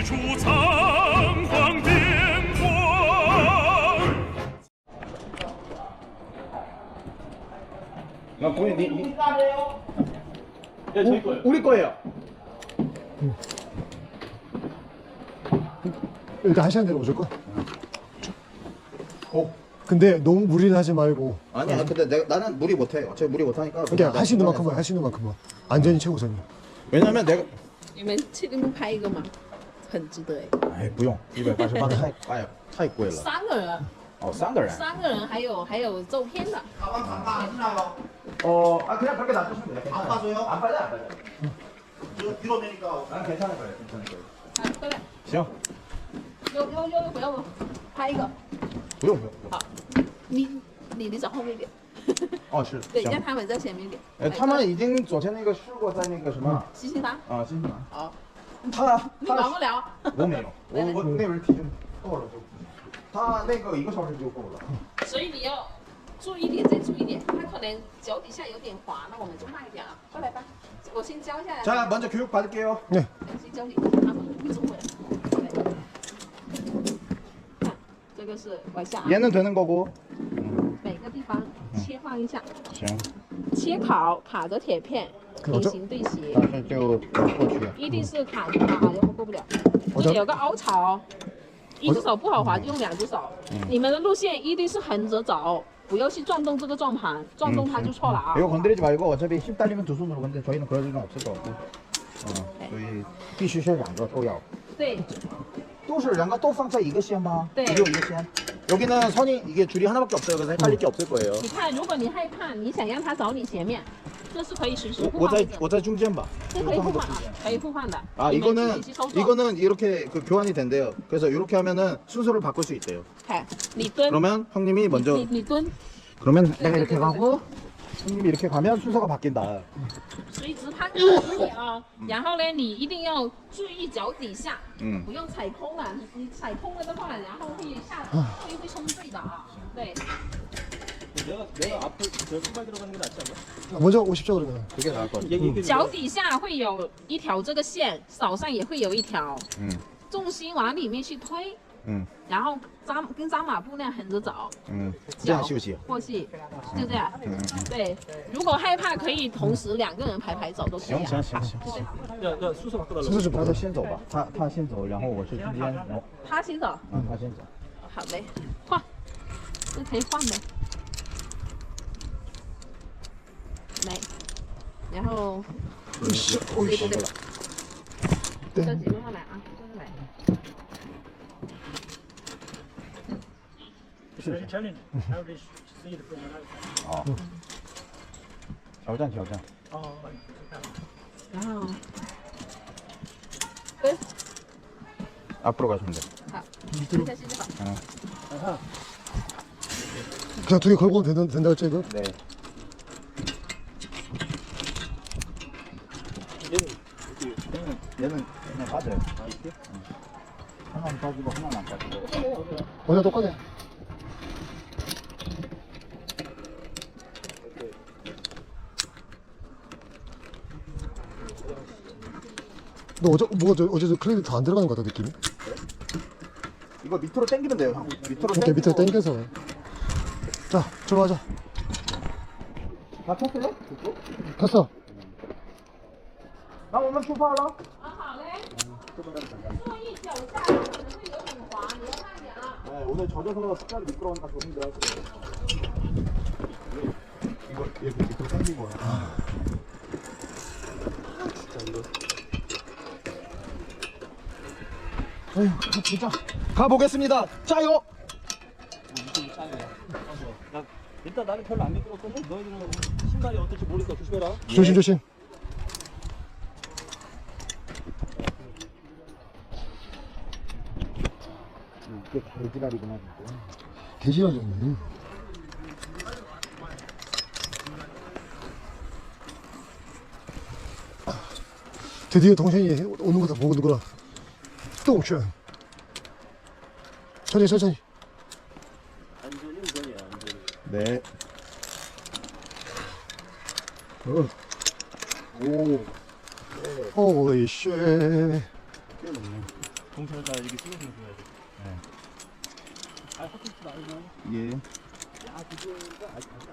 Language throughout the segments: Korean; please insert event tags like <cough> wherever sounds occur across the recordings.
一出仓皇变幻。 나 고객 니, 니 네, 저희 거예요. 우리 거예요. 일단 하시는 대로 무조건. 근데 너무 무리는 하지 말고. 아니야, 근데 내가 나는 무리 못해. 어차피 무리 못하니까. 그러니까 하시는 만큼만 하시는 만큼만. 안전이 최우선이. 왜냐면 내가 你们确定拍一个吗？ 很值得哎。哎不用，一百八十八太<laughs> 哎呀太贵了。三个人，哦，三个人。三个人还有还有照片的。 어, 아 그냥 그렇게 놔두시면 돼요. 안 빠져요? 안 빠져, 안 빠져. 밀어내니까. 난 괜찮을 거예요, 괜찮을 거예요. 啊，对了， 行，悠悠悠悠不要拍一个，不用不用。好，你你你走后面一点，哦，是。对，让行。他们在前面一点。呃，他们已经昨天那个试过在那个什么西西达，啊，新西兰。好， <laughs> 他<laughs> 你完不了。我没有，<laughs> 我我那边体重够了就。他那个一个小时就够了。所以你要注意一点，再注意一点，他可能脚底下有点滑，那我们就慢一点啊。过来吧，我先教一下。 자, 먼저 교육 받을게요. 네. 先教你，他们会中文。对，看这个是往下啊， 얘는 되는 거고. 每个地方 切换一下， 行，切烤卡着铁片，平行对斜，但是就过去。一定是卡住它啊，要不过不了。这里有个凹槽，一只手不好滑就用两只手。你们的路线一定是横着走，不要去转动这个转盘，转动它就错了啊。 이거 건드리지 말고 어차피 힘 딸리면 두 손으로 근데 저희는 그럴 일은 없을 것 같고. 어, 저희 必须是两个都要.对， 都是两个都放在一个线吗? 네. 이거 이거 线. 여기는 선이 이게 줄이 하나밖에 없어요. 그래서 헷갈릴 게 없을 거예요. 你看，如果你害怕，你想让它走你前面，这是可以实时互 어, 我换的， 在我在中间吧. 这可以互换啊，可以互换的。 아 你们自 이거는 己去搜索 이거는 이렇게 그 교환이 된대요. 그래서 이렇게 하면은 순서를 바꿀 수 있대요. 看，你蹲， 그러면 형님이 你 먼저 你你蹲， 그러면 네, 내가 이렇게 가고 형님이 이렇게 가면 순서가 바뀐다. 垂直攀着你啊，然后呢，你一定要注意脚底下， 음. 不要踩空了。你你踩空了的话，然后会下会会冲坠的啊。对， 내가 내가 앞에 저 신발 들어가는 게 낫지 않나? 먼저 오십시오 그러면. 그게 나을 것 같아. 얘기 얘기. 脚底下会有一条这个线，手上也会有一条， 음. 重心往里面去推， 嗯，然后扎跟扎马步那样横着走，嗯，这样休息，过去就这样，对。如果害怕，可以同时两个人排排走都行。行行行。行行，要要叔叔吗？叔叔，他先走吧，他他先走，然后我去中间，然后他先走，嗯，他先走，好嘞，换，这可以换的，来，然后，对对对，到几个钟？ 아. 겨우장 겨우장. 네? 앞으로 가시면 돼. 자, 아. 자, 둘이 네. 걸고 된다, 된다 했죠 이거? 네. 얘는 얘는 그냥 빠져요. 하나 빠지고 하나 안 빠지고. 어제 똑같네 너 어제 뭐가 저 어제 저 클립이 더 안 들어가는 것 같아 느낌이? 이거 밑으로 당기면 돼요. 형. 밑으로 이렇게 밑으로 당기고. 당겨서. 자 출발하자. 다 쳤어요? 됐어. 나 오늘 출발하라. 啊，好嘞。注意脚下可能会有点滑，你要慢点啊。 네, 오늘 젖어서 습관이 미끄러우니까 좀 힘들어하시고. 이거 이렇게 밑으로 당기고. 아. 에휴, 진짜. 가보겠습니다. 짜요. 나 일단 나는 별로 안 미끄럽거든. 너희들은 신발이 어떨지 모르니까 조심해라. 조심 조심. 이게 개지랄이구나 진짜. 개지랄이네. 드디어 동생이 오는 거다 보고 누구라. 동생. 천천히 천천히. 안전이 우선이야. 안전. 네. 어. 오. 오이 쉣. 꽤 높네. 동선을 따라 이렇게 찍어서 줘야 돼. 네. 아, 확실히 말고. 예. 야, 그거가 아직 안 돼.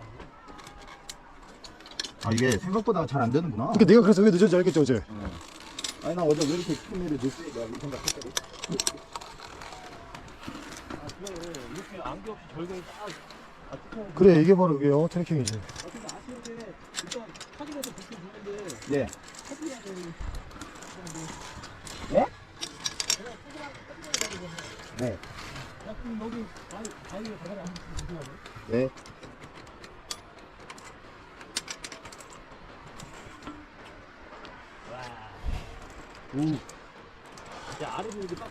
아 이게 생각보다 잘 안 되는구나. 그러니까 내가 그래서 왜 늦었는지 알겠죠 어제 아니 나 어제 왜 이렇게 스피드를 늦지? 내가 이 생각했거든. 아, 그래. 이렇게 안개 없이 절경이 딱. 아. 그래 이게 바로 이게 어 트래킹이지 아, 근데 아쉬운데, 일단 사진에서 비춰주는데, 예. 사진해야 되는. 예? 네. 야, 그럼 여기 바위, 바위에 바닥에 한번 주셔야 돼. 네. 야, 아래로 이렇게 딱.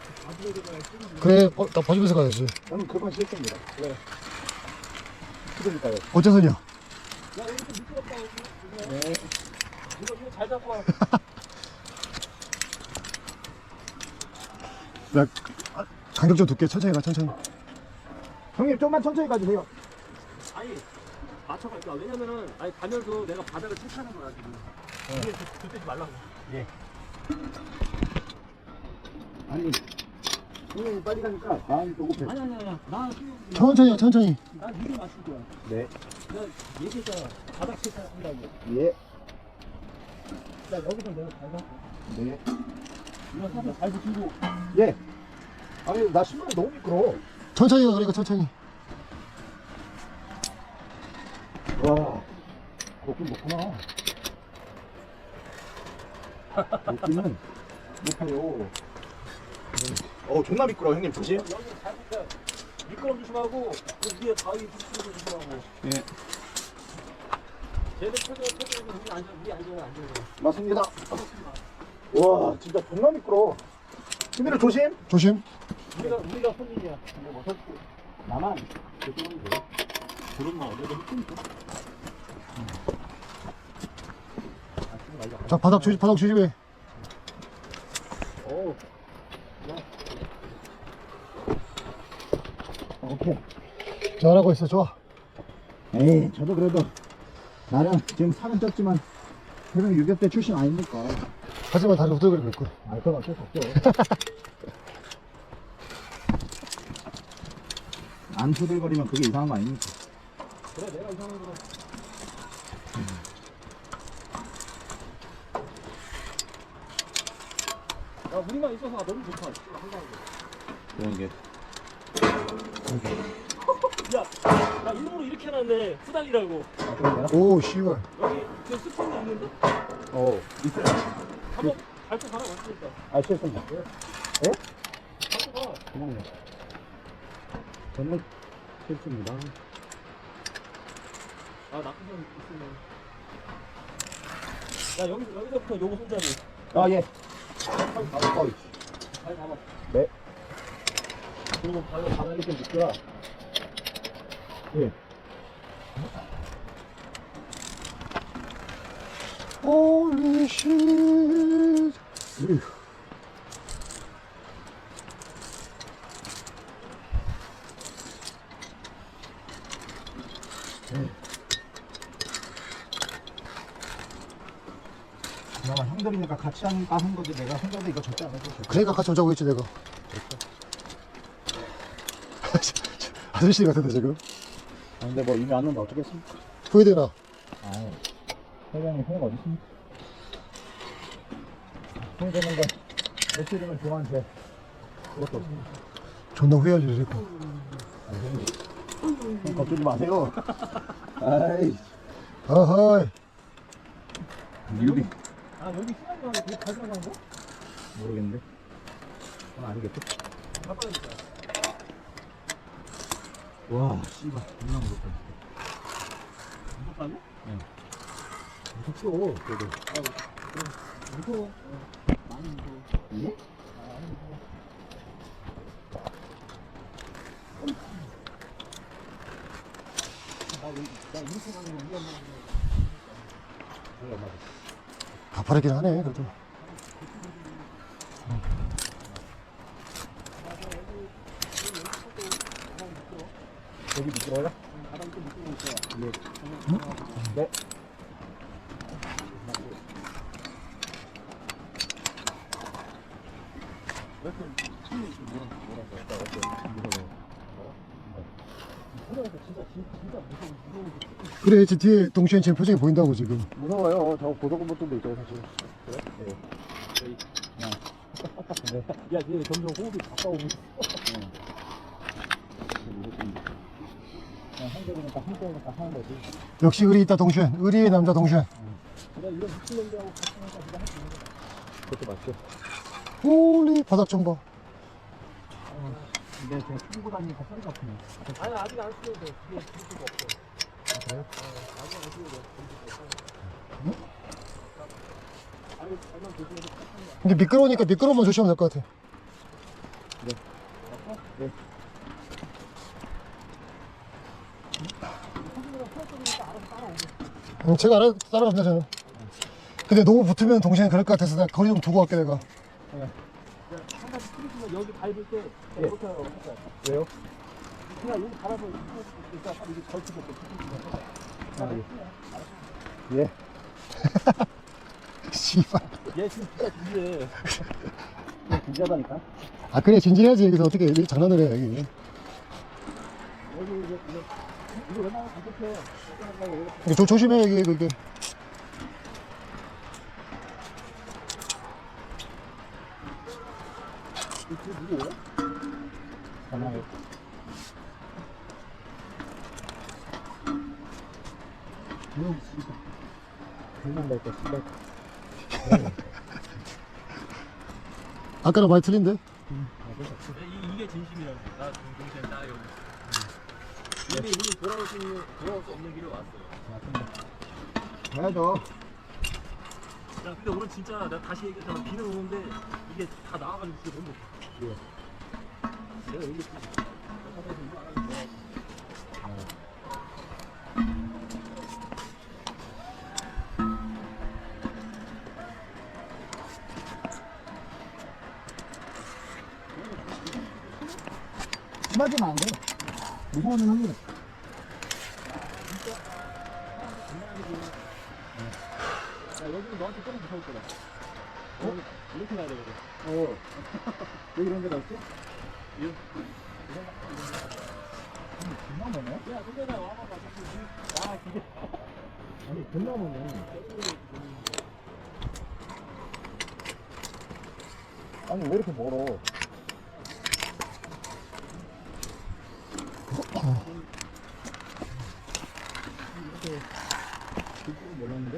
찍는 그래 어, 나 봐주면서 가야지 저는 그건 싫습니다. 네. 그러니까요. 어째서냐 야, 여기 좀 미끄럽다, 여기. 네. 이거, 이거 잘 잡고 와. 나 아, 간격 좀 둘게 천천히 가 천천히 형님 좀만 천천히 가주세요. 아니 맞춰갈까 왜냐면은 아니 가면서 내가 바닥을 체크하는 거야 지금 이게 들뜨지 말라고 아니. 형님 빨리 가니까 마음이 조급해. 아니 아니 아니 나 천천히 가, 천천히 난 이게 맞출 거야 네. 내가 얘기했잖아 바닥 체크 한다고 예. 나 여기서 내가 잘 잡고 네. 이거 사진 잘 붙이고 예. 아니 나 신발이 너무 미끄러. 천천히 가 그러니까 천천히 와. 높긴 높구나. 높기는 높아요. 어 존나 미끄러 형님 조심. 미끄럼 조심하고 그 위에 바위 거 조심하고 예. 쟤들 쳐져 쳐져 우리 앉아 우리 앉아 앉아 맞습니다. 와 진짜 존나 미끄러. 힘들어 조심. 조심 우리가 우리가 손님이야 근데 뭐 솔직히 나만 그러면 돼 그런 거 어디서 힘들어 자 바닥 조심 바닥 조심해 오. 오케이. 잘하고 있어 좋아 에이, 저도 그래도 나는 지금 살은 쪘지만 그래도 유격대 출신 아닙니까? 하지만 다리 후들거리고 있고 아, 어쩔 수 없죠. <laughs> 안 후들거리면 그게 이상한 거 아닙니까? 그래 내가 이상한 거 야, 우리만 있어서 너무 좋다. 한가하게. 그런 게. 야, 나 일부러 이렇게 해놨네. 후달리라고. 오 씨발 여기 그 스푼이 있는데? 어, 있어요. 한번 밟고 가라 왔으니까. 아, 싫습니다. 밟고 가. 그냥요. 저는 싫습니다. 아, 나쁜 점 있으면. 야, 여기, 여기서부터 요거 손잡이. 아, 예. 어, 잘 잡아. 네. 그리고 발로 바닥에 좀 묶여라. 예. 쉣 그나마 형들이니까 같이 하니까 한 거지. 내가 혼자서 이거 절대 안 해도 그러니까 같이 오자고 했지 내가 아저씨 같은데 지금 아, 근데 뭐 이미 왔는데 어쩌겠습니까? 후회되나 아, 회장님 회가 어디 있습니까? 후회되는 건 며칠 되면 저한테 그것도 없습니다. 존나 후회할 일이 있고 형 겁주지 마세요. 아이, 아하이 유리. 아, 여기 되게 잘 들어간 거? 모르겠는데. 그건 아니겠죠? 바빠니까. 와, 씨발, 존나 무섭다. 무섭다니? 무섭죠, 그래도. 무서워. 많이 무서워. 예? 나, 나 이렇게 가는 거 위험한 거. 가파르긴 하네 그래도 여기 미끄러워요? 바닥이 좀 네. 그래 저 뒤에 동시에 지금 표정이 보인다고 지금 무서워요. 저 고소공포증도 있어요, 사실. 야, 얘 점점 호흡이 있어. 역시 의리 있다 동시에 의리의 남자 거야. 그것도 맞죠. 홀리 바닥 좀봐 근데 제가 끌고 다니니까 소리가 아프네. 아니, 아직 안 쓰여도 돼. 그게 줄 수가 없어. 그래요? 아직 안 쓰여도 아니, 잠깐 조심해서 근데 미끄러우니까 미끄러우면 조심하면 될 것 같아 네. 음, 제가 알아, 따라갑니다 저는 근데 너무 붙으면 동시에 그럴 것 같아서 나 거리 좀 두고 갈게 내가 한 가지 틀리지만 여기 밟을 때 네. 이렇게 하고 왜요? 그냥 여기 갈아서 일단 이게 걸치고 예. 예. 씨발 얘 지금 진짜 준비해 진지하다니까? 아 그래 진지해야지 여기서 어떻게 장난을 해 여기 여기 이거 이거 조, 조심해 여기 그게. 아까랑 많이 틀린데? 이, 이게 진심이라고 나 동생 나 여기 이미 우리 돌아올 수 있는 돌아올 수 없는 길을 왔어요 가야죠. 야 근데 오늘 진짜 내가 다시 얘기했잖아 비는 오는데 이게 다 나와가지고 진짜 너무 예. 내가 얘기 야 여기는 너한테 조금 무서울 거다 어? 이렇게 가야 되거든 어. 왜 이런 데가 있지? 존나 머네? 야 근데 나 와봐봐 아 기대 아니, 존나 머네. 아니, 왜 이렇게 멀어? 이렇게 길쭉이 몰랐는데?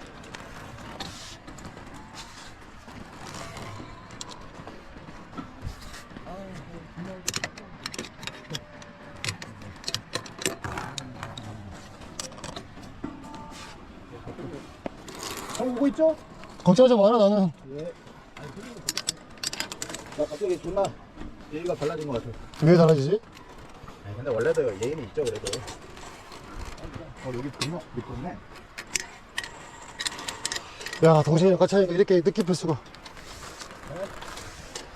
잘 보고 있죠? 걱정하지 마라 나는 예. 나 갑자기 존나 예의가 달라진 것 같아. 왜 달라지지? 아니, 근데 원래도 예의는 있죠, 그래도. 어, 여기 존나 미끄럽네. 야 동생이랑 같이 하니까 이렇게 느낌일 수가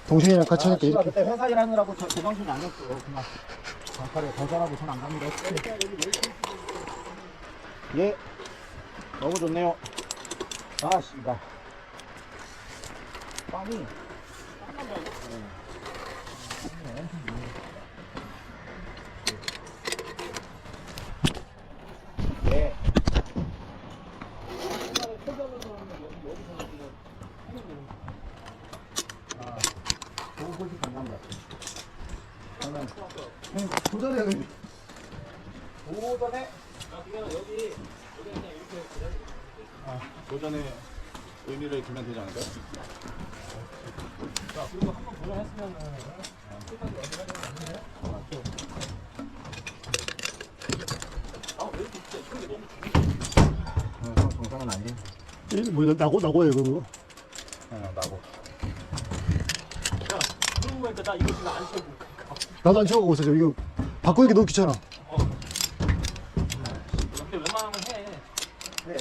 동생이랑 같이 아, 하니까 씨발, 이렇게 그때 회사 일하느라고 저 제정신이 아니었어. 그냥 장칼에 거절하고 손안 갑니다. 예. 너무 좋네요. 아, 씨발. 빵이. 예. 아, 너무 솔직히 감사합니다. 저는 그냥 도전해 여기. 도전해. 아, 도전의 의미를 두면 되지 않을까요? 자 그리고 한번 도전했으면은 아왜 이렇게 진짜 이런 게 너무 어, 형 정상은 아니에요. 이- 뭐 나고 나고야 이거 뭐. 어, 나고. 야 그러고 보니까 나 이거 지금 안 쓰고 나도 안 채워가고 있어 지금 이거 바꾸는 게 너무 귀찮아 이렇게 웬만하면 해 네.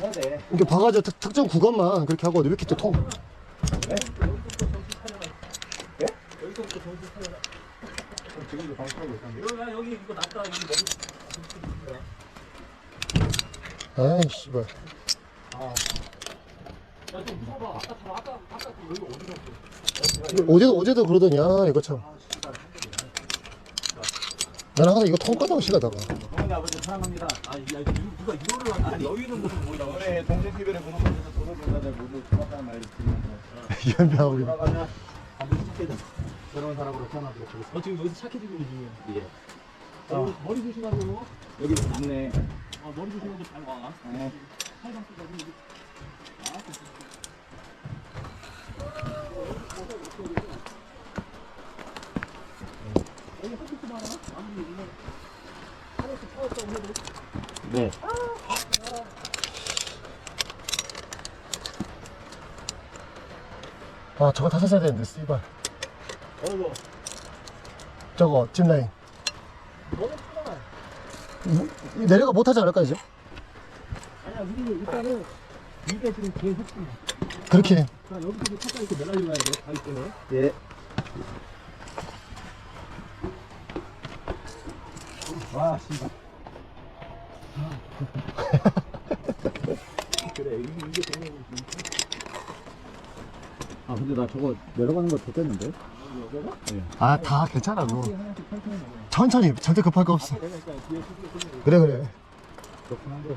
해야 돼. 이게 바가지 특, 특정 구간만 그렇게 하고 왜 이렇게 또 통? 아이 씨발 어디로 어제도 어제도 그러더니 아 이거 참 나는 항상 이거 통과다고 싫어하다가 어머니 아버지 사랑합니다. 아, 야, 이거 누가 이거를 하는 여유는 무슨 뭐라고. 올해 동생 TV를 보면서 도로변자들 모두 고맙다는 말을 드리면서 연비하고 이거. 돌아가면 아주 쉽게 새로운 사람으로 태어나도록 하겠습니다. 어, 지금 여기서 착해지고 있는 중이야. 예. 어, 머리 조심하고. 여기 있네. 어, 머리 조심하고 잘 와. 네. 살방 쓰다가 이게. 네. 아 저거 다 샀어야 되는데 씨발 어이구. 저거 짚라인 너는 편하다. 뭐, 내려가 못하지 않을까 이제? 아니야, 우리 일단은 이게 지금 계속 좀. 그렇게 여기서 차가 이렇게 매달려 가야 돼. 가기 때문에. 예. 와, 씨발. 그래, 이게, 이게 되는 아, 근데 나 저거 내려가는 거 좋겠는데? 아다 괜찮아 그거 하나씩 천천히 절대 급할 거 없어 뒤에 그래 그래 그렇긴 한데.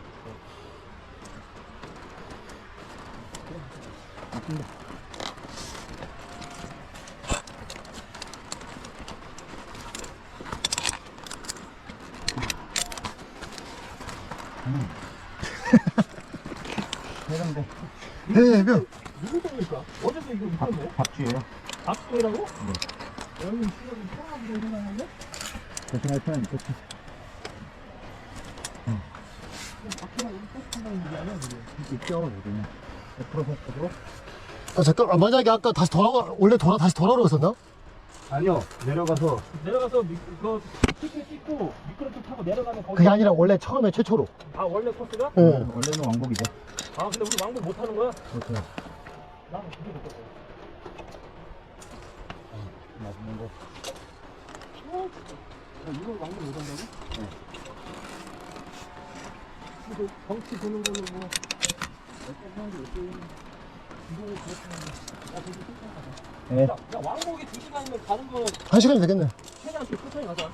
해병대 해병 누구 똥일까? 어제도 이거 있던데? 박쥐예요. 박수이라고? 네. 여기 수영이 통화하고 일어나는데? 대신할 편 대신. 박수랑 여기 꼭 한다는 얘기 아니야, 그게? 있죠, 여기는. 100%도아 잠깐 아, 만약에 아까 다시 돌아가 원래 돌아 다시 돌아오라고 했었나? 아니요, 내려가서 내려가서 미, 그 티켓 찍고 미끄럼틀 타고 내려가면 거기 그게 아니라 원래 처음에 최초로 아 원래 코스가? 응 원래는 왕복이죠. 아 근데 우리 왕복 못 하는 거야? 그렇죠. 나는 그게 못 했어 맛있는 거. 야, 이걸 왕복 못 한다고? 네. 이거 정치 보는 걸로 뭐 어떤 사람도 어떤 이거 그렇다는데 야 저기 천천히 가자 네. 야, 야 왕복이 2시간이면 가는 거 한 시간이 되겠네 최대한 좀 천천히 가자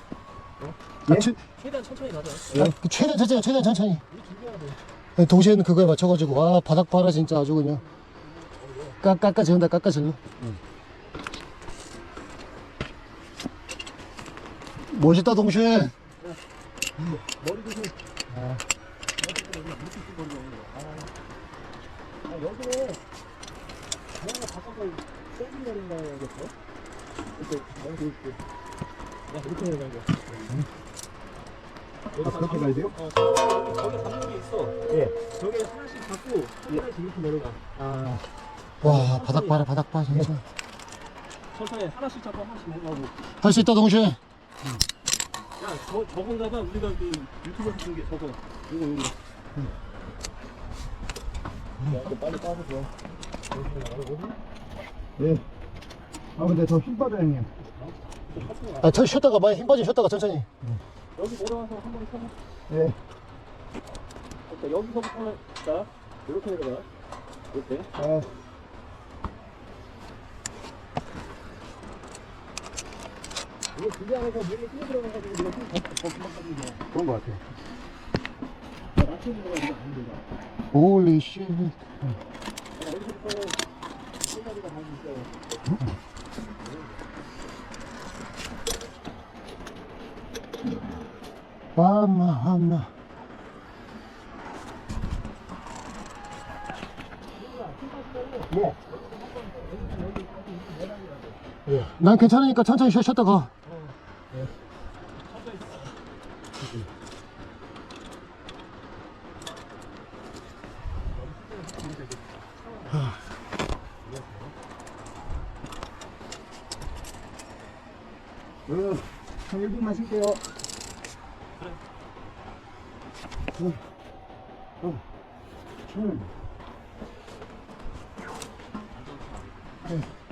아, 최, 최대한 천천히 가자. 아, 그 최대한 천천히 최대한 천천히. 돼 동시에는 그거에 맞춰가지고. 아 바닥 봐라 진짜. 아주 그냥. 깎 깎아 지른다 깎아 질러 멋있다 동시에 머리 조심 아 여기는 뭔가 바꿔서 세게 내린다야겠어? 이렇게 너무 보여줄게 야 이렇게 내려가야 돼 여기 아, 그렇게 가야 돼요? 어 잡는 게 있어. 예. 저기 하나씩 잡고 하나씩 이렇게 내려가. 아, 와 바닥 봐라 바닥 봐 진짜 천천히 하나씩 잡고 하나씩 내려가고. 할 수 있다 동시에 야 저, 저건가 봐 우리가 그 유튜브에서 본 게 저거. 이거 이거. 야 이거 빨리 빠져 줘. 예. 아, 근데 저 힘 빠져, 형님. 아 천천히 쉬었다가 많이 힘 빠지면 쉬었다가 천천히 여기 내려와서 한 번에 쳐봐. 예. 그러니까 여기서부터 자 이렇게 내려가 이렇게. 아, 이거 그게 안에서 몸에 뛰어 들어가가지고 내가 힘더 그만가지고 그런 거 같아요. 낮춰 들어가지고 안 된다. 홀리 쉣 여기서부터 끝까지가 다 있어요 아마 아마 난 괜찮으니까 천천히 쉬, 쉬었다가 음, 한 1분만 쉴게요.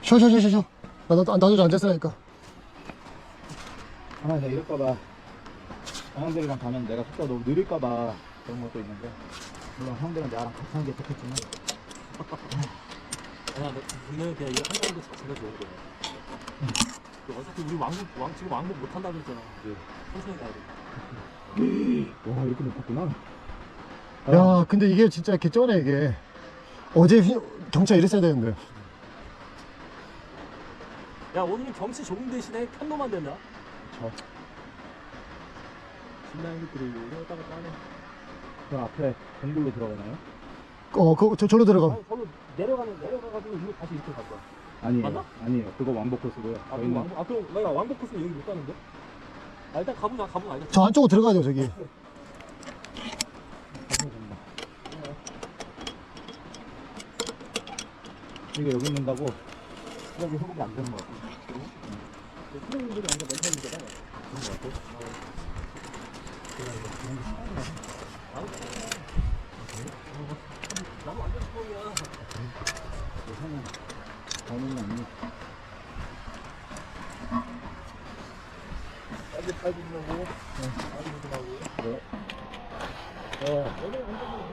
쉬어 쉬어 쉬어 쉬어 나, 나, 나도 좀 앉았으니까 아, 내가 이럴까봐. 형들이랑 가면 내가 속도가 너무 느릴까봐 그런 것도 있는데. 물론 형들은 나랑 같이 하는 게 좋겠지만. 야, 너, 우리는 그냥 이거 한 가운데 자체가 좋은 거야. 어차피 우리 왕복 왕 지금 왕복 못 한다고 했잖아. 네. 천천히 가야 돼. <laughs> 와 이렇게 높았구나. 야 근데 이게 진짜 개쩌네 이게 어제 휘- 경차 이랬어야 되는데 야 오늘 경치 좋은 대신에 편도만 된다. 저. 신나는 것들이 이러다가 따네. 저 앞에 공굴로 들어가나요? 어 그거 저, 저로 들어가 아니 저로 내려가는 내려가가지고 이거 다시 이렇게 갈 거야. 아니에요. 맞나? 아니에요. 그거 왕복 코스고요. 아 저희는 왕복 아 그럼 내가 왕복 코스는 여기 못 가는데? 아 일단 가보자 가보자 일단. 저 안쪽으로 들어가야 돼요 저기 이게 여기 있는다고 여기 소금이 안 되는 거 같아. 수령님들이 완전 멘탈 문제다. 그런 거 같아. 나도 완전 수령이야. 저는 아니. 빨리 빨리 주려고. 빨리 주려고. 네. 어.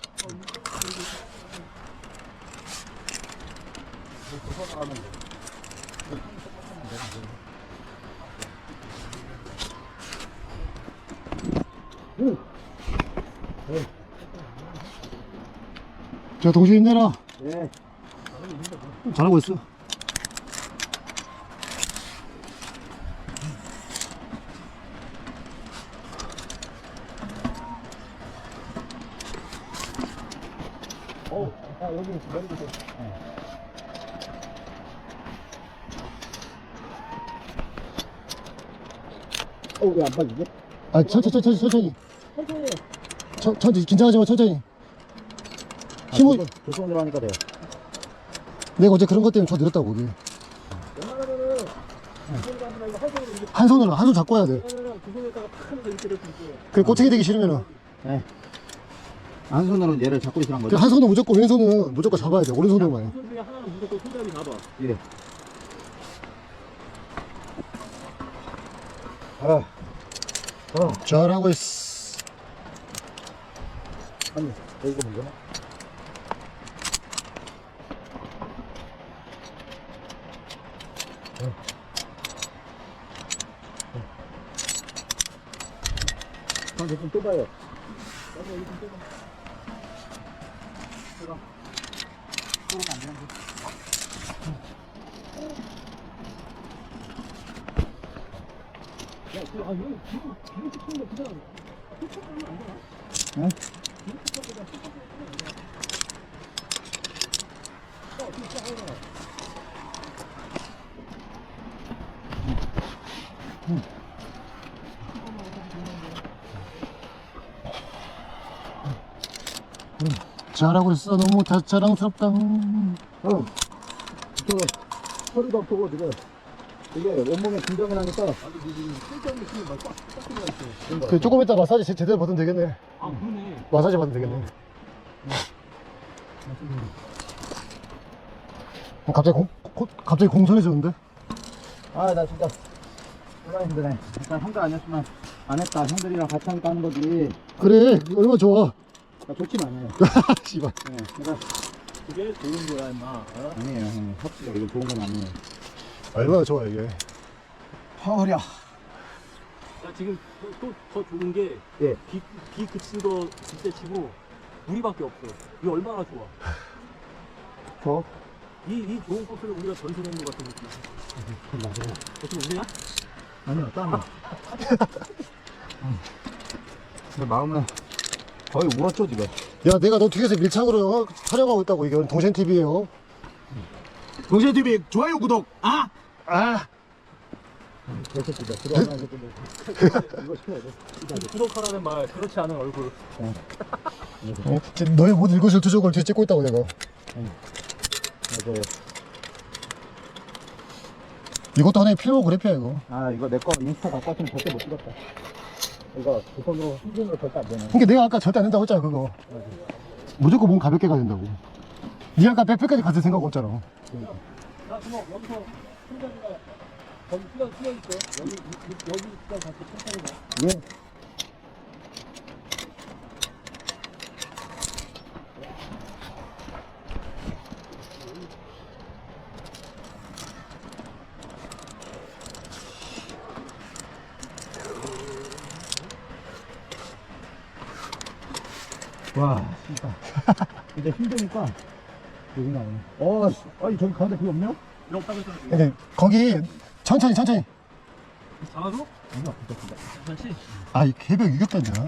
자 동시 힘내라 네. 잘하고 있어 어, 아 여기 내리세요. 어, 왜안 빠지지? 아 천천히 천천히 천천히 천천히 긴장하지 마 천천히 힘을 아, 조선으로 하니까 돼요. 내가 어제 그런 것 때문에 저 늘었다고 거기 웬만하면은 한 손으로 이렇게 한 손으로 한 손 잡고 해야 돼 하면은 두 손에다가 탁 하면서 이렇게 이렇게 이렇게. 그래 꼬챙이 되기 싫으면은 네. 한 손으로 얘를 잡고 있으란 그래, 한 손은 무조건 왼손은 무조건 잡아야 돼 오른손으로만 해 두손 중에 하나는 무조건 손잡이 잡아. 예. 아, 잘하고 있어 아니, 여기가 뭐잖 아? 한 대좀 또 봐요. 야, 그, 아, 여기 뒤로, 뒤로 찍히는 거 그냥 휘청하면 안 되나? 응? 뒤로 찍혀보자, 휘청하면 안 되나? 어, 뒤로 찍어보자. 잘하고 있어 너무 자, 자랑스럽다 어, 저, 허리도 아프고, 지금. 이게 온몸에 긴장을 하니까. 그 조금 이따 마사지 제, 제대로 받으면 되겠네 아, 그러네. 마사지 받으면 되겠네 어, 갑자기 공, 고, 갑자기 공손해졌는데 아, 나 진짜. 정말 힘드네. 일단 혼자 아니었으면 안 했다. 형들이랑 같이 하니까 하는 거지. 그래 얼마나 좋아 나 좋진 않아요. 씨발 네, 내가 그게 좋은 거야, 임마. 어? 아니에요. 형. 확실히 이거 좋은 건 아니에요. 얼마나 좋아 이게 허리야. 야, 지금 또 더 좋은 게, 예. 비, 비 그친 거 그때 치고, 우리밖에 없어. 이게 얼마나 좋아. <laughs> 저? 이, 이 좋은 코스를 우리가 전설한 것 같은 느낌. 맞아요. 어떻게 우리야? 아니요, 땀이. 내 <laughs> 마음은 거의 울었죠, 지금. 야 내가 너 뒤에서 밀착으로 어? 촬영하고 있다고 이건 동생TV에요 동시TV 좋아요, 구독, 아! 아 이렇게 진짜 들어가면 이거 시켜야 돼. 구독하라는 말 그렇지 않은 얼굴 어? 너의 모든 이것을 두적을 뒤에 찍고 있다고 내가 이거 이것도 하나의 필모 그래피야 이거 아 이거 내 거 인스타 갖고 왔으면 절대 못 찍었다. 이거 두 손으로 거 절대 안 되네. 그러니까 내가 아까 절대 안 된다고 했잖아 그거 무조건 몸 가볍게 가야 된다고 니 아까 백패까지 갔을 생각 없잖아 나 주먹 여기서 손잡이가 거기 뛰어 뛰어 있어 여기 이- 여기 뛰어 같이 천천히 가 예. 이제 힘드니까 여기 나오네. 어, 씨. 아니 저기 가운데 그거 없냐? 이러고 따고 있어 근데 거기 천천히 천천히 잡아줘? 아니야, 진짜 진짜. 천천히 아 이 개벽 유격단이야